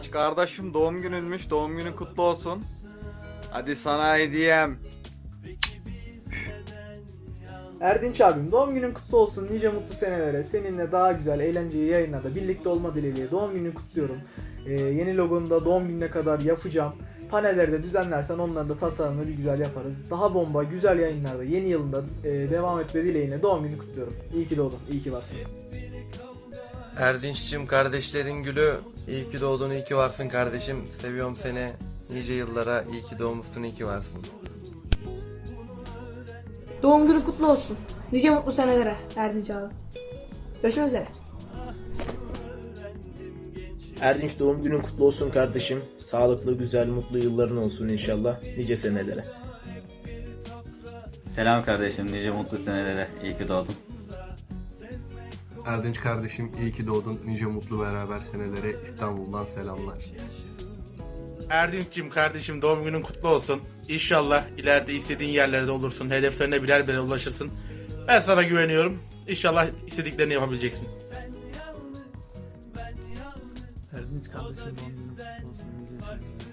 kardeşim doğum gününmüş. Doğum günün kutlu olsun. Hadi sana hediyem. Erdinç abim doğum günün kutlu olsun nice mutlu senelere seninle daha güzel eğlenceli yayınlarda birlikte olma dileğiyle doğum gününü kutluyorum. Ee, yeni logonu da doğum gününe kadar yapacağım. Panelleri de düzenlersen onların da tasarımını bir güzel yaparız. Daha bomba güzel yayınlarda yeni yılında e, devam etme dileğiyle doğum gününü kutluyorum. İyi ki doğdun, iyi ki varsın. Erdinç'cim kardeşlerin gülü iyi ki doğdun iyi ki varsın kardeşim seviyorum seni nice yıllara iyi ki doğmuşsun iyi ki varsın. Doğum günü kutlu olsun. Nice mutlu senelere Erdinç abi. Görüşmek üzere. Erdinç doğum günün kutlu olsun kardeşim. Sağlıklı, güzel, mutlu yılların olsun inşallah. Nice senelere. Selam kardeşim, nice mutlu senelere. İyi ki doğdun. Erdinç kardeşim iyi ki doğdun. Nice mutlu beraber senelere İstanbul'dan selamlar. Erdinç'cim kardeşim doğum günün kutlu olsun. İnşallah ileride istediğin yerlerde olursun. Hedeflerine birer birer ulaşırsın. Ben sana güveniyorum. İnşallah istediklerini yapabileceksin. Erdinç kardeşim doğum günün kutlu olsun.